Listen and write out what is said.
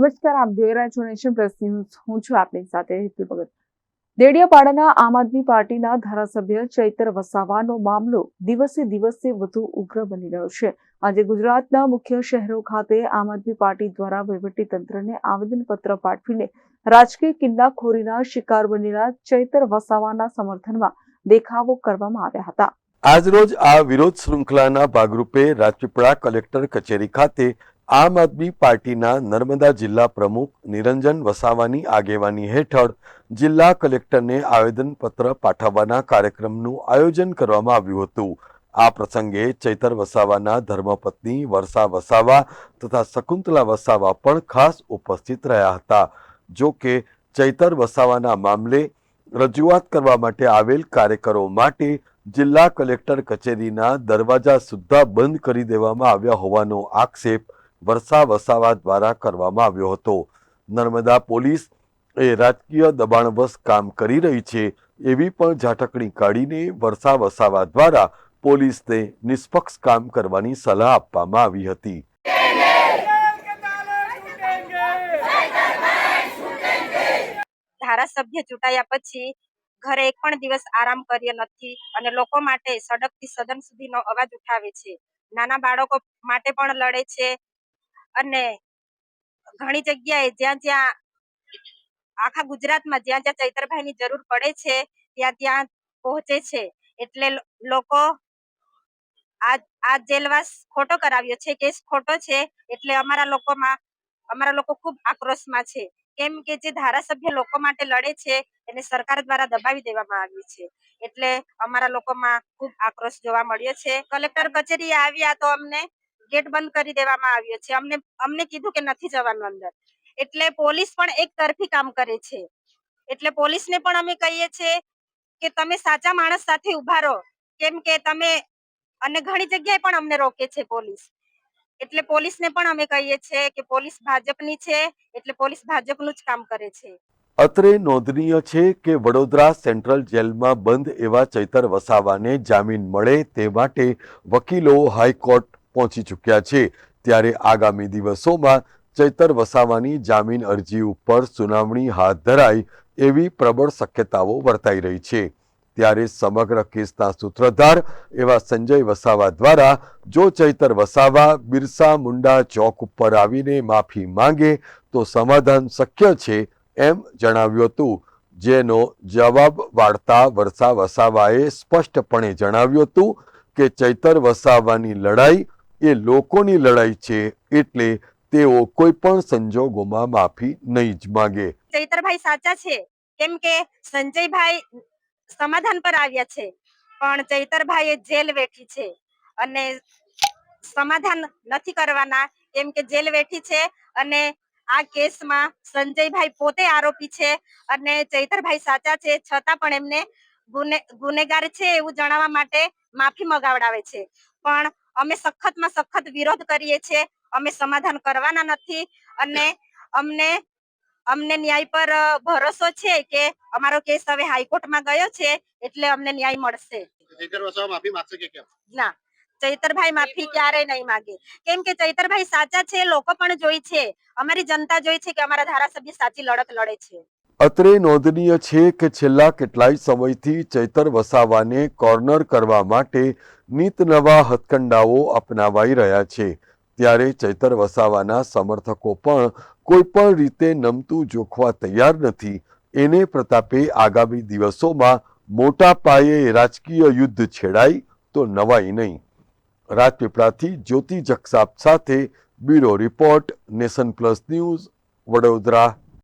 નમસ્કાર, આપ જોઈ રહ્યા છો નેશન પ્લસ ન્યૂઝ. હું છું આપની સાથે હેતુ ભગત. દેડિયાપાડાના આમ આદમી પાર્ટીના ધારાસભ્ય ચૈતર વસાવાનો મામલો દિવસે દિવસે વધુ ઉગ્ર બની રહ્યો છે. આજે ગુજરાતના મુખ્ય શહેરો ખાતે આમ આદમી પાર્ટી દ્વારા વહીવટીતંત્રને આવેદનપત્ર પાઠવીને રાજકીય કિલ્લાખોરીના શિકાર બનેલા ચૈતર વસાવાના સમર્થનમાં દેખાવો કરવામાં આવ્યા હતા. આજરોજ આ વિરોધ શૃંખલાના ભાગરૂપે રાજપીપળા કલેક્ટર કચેરી ખાતે આમ આદમી પાર્ટીના નર્મદા જિલ્લા પ્રમુખ નિરંજન વસાવાની આગેવાની હેઠળ જિલ્લા કલેક્ટરને આવેદનપત્ર પાઠવવાના કાર્યક્રમનું આયોજન કરવામાં આવ્યું હતું. આ પ્રસંગે ચૈતર વસાવાના ધર્મપત્ની વર્ષા વસાવા તથા શકુંતલા વસાવા પણ ખાસ ઉપસ્થિત રહ્યા હતા. જો કે ચૈતર વસાવાના મામલે રજૂઆત કરવા માટે આવેલ કાર્યકરો માટે જિલ્લા કલેક્ટર કચેરીના દરવાજા સુદ્ધા બંધ કરી દેવામાં આવ્યા હોવાનો આક્ષેપ વરસા વસાવા દ્વારા કરવામાં આવ્યો હતો. નર્મદા પોલીસ એ રાજકીય દબાણવશ કામ કરી રહી છે એવી પણ ઝાટકણી કાઢીને વરસા વસાવા દ્વારા પોલીસને નિષ્પક્ષ કામ કરવાની સલાહ આપવામાં આવી હતી. ધારાસભ્ય ચૂંટાયા પછી ઘરે એક પણ દિવસ આરામ કર્યો નથી અને લોકો માટે સડકથી સદન સુધીનો અવાજ ઉઠાવે છે. નાના બાળકો માટે પણ લડે છે અને ઘણી જગ્યાએ જ્યાં જ્યાં આખા ગુજરાતમાં જ્યાં જ્યાં ચૈતરભાઈની જરૂર પડે છે, ત્યાં ત્યાં પહોંચે છે. એટલે લોકો આ આ જેલવાસ ખોટો કરાવ્યો છે, કેસ ખોટો છે, એટલે અમારા લોકોમાં, અમારા લોકો ખૂબ આક્રોશમાં છે. કેમ કે જે ધારાસભ્ય લોકો માટે લડે છે, એને સરકાર દ્વારા દબાવી દેવામાં આવી છે. એટલે અમારા લોકોમાં ખૂબ આક્રોશ જોવા મળ્યો છે. કલેક્ટર કચેરીએ આવ્યા તો અમને ગેટ બંધ કરી દેવામાં આવ્યો છે. અમને અમને કીધું કે નથી જવાનું અંદર. એટલે પોલીસ પણ એક તરફી કામ કરે છે. એટલે પોલીસને પણ અમે કહીએ છીએ કે તમે સાચા માણસ સાથે ઊભા રહો. કેમ કે તમે, અને ઘણી જગ્યાએ પણ અમને રોકે છે પોલીસ. એટલે પોલીસને પણ અમે કહીએ છીએ કે પોલીસ ભાજપની છે, એટલે પોલીસ ભાજપનું જ કામ કરે છે. અત્રે નોંધનીય છે કે વડોદરા સેન્ટ્રલ જેલમાં બંધ એવા ચૈતર વસાવાને જામીન મળે તે માટે વકીલો હાઈકોર્ટ પહોંચી ચૂક્યા છે. ત્યારે આગામી દિવસોમાં ચૈતર વસાવાની જામીન અરજી ઉપર સુનાવણી હાથ ધરાય એવી પ્રબળ શક્યતાઓ વર્તાઈ રહી છે. ત્યારે સમગ્ર કેસના સૂત્રધાર એવા સંજય વસાવા દ્વારા જો ચૈતર વસાવા બિરસા મુંડા ચોક ઉપર આવીને માફી માંગે તો સમાધાન શક્ય છે એમ જણાવ્યું હતું. જેનો જવાબ વાળતા વરસા વસાવાએ સ્પષ્ટપણે જણાવ્યું હતું કે ચૈતર વસાવાની લડાઈ એ લોકોની લડાઈ છે એટલે તેઓ કોઈ પણ સંજોગોમાં માફી નહીં જ માંગે. ચૈતરભાઈ સાચા છે. કેમ કે સંજયભાઈ સમાધાન પર આવ્યા છે. પણ ચૈતરભાઈ એ જેલ વેઠી છે અને સમાધાન નથી કરવાના. કેમ કે જેલ વેઠી છે અને આ કેસમાં સંજયભાઈ પોતે આરોપી છે અને ચૈતરભાઈ સાચા છે. છતાં પણ એમને ગુનેગાર છે એવું જણાવવા માટે માફી મગાવડાવે છે. પણ અમે સખતમાં સખત વિરોધ કરીએ છીએ. અમે સમાધાન કરવાના નથી અને અમને અમને ન્યાય પર ભરોસો છે કે અમારો કેસ હવે હાઈકોર્ટમાં ગયો છે એટલે અમને ન્યાય મળશે. ના. ચૈતરભાઈ માફી ક્યારેય નહીં માગે. કેમ કે ચૈતરભાઈ સાચા છે લોકો પણ જોઈ છે. અમારી જનતા જોઈ છે કે અમારા ધારાસભ્ય સાચી લડત લડે છે. અત્રે નોંધનીય છે કે છેલ્લા કેટલાય સમયથી ચૈતર વસાવાને કોર્નર કરવા માટે નીત નવા હથકંડાઓ અપનાવાઈ રહ્યા છે. ત્યારે ચૈતર વસાવાના સમર્થકો પણ કોઈપણ રીતે નમતું જોખવા તૈયાર નથી. એને પ્રતાપે આગામી દિવસોમાં મોટા પાયે રાજકીય યુદ્ધ છેડાય તો નવાઈ નહીં. રાજપીપળાથી જ્યોતિ જગસાપ સાથે bureau report, Nation Plus News, Vadodara.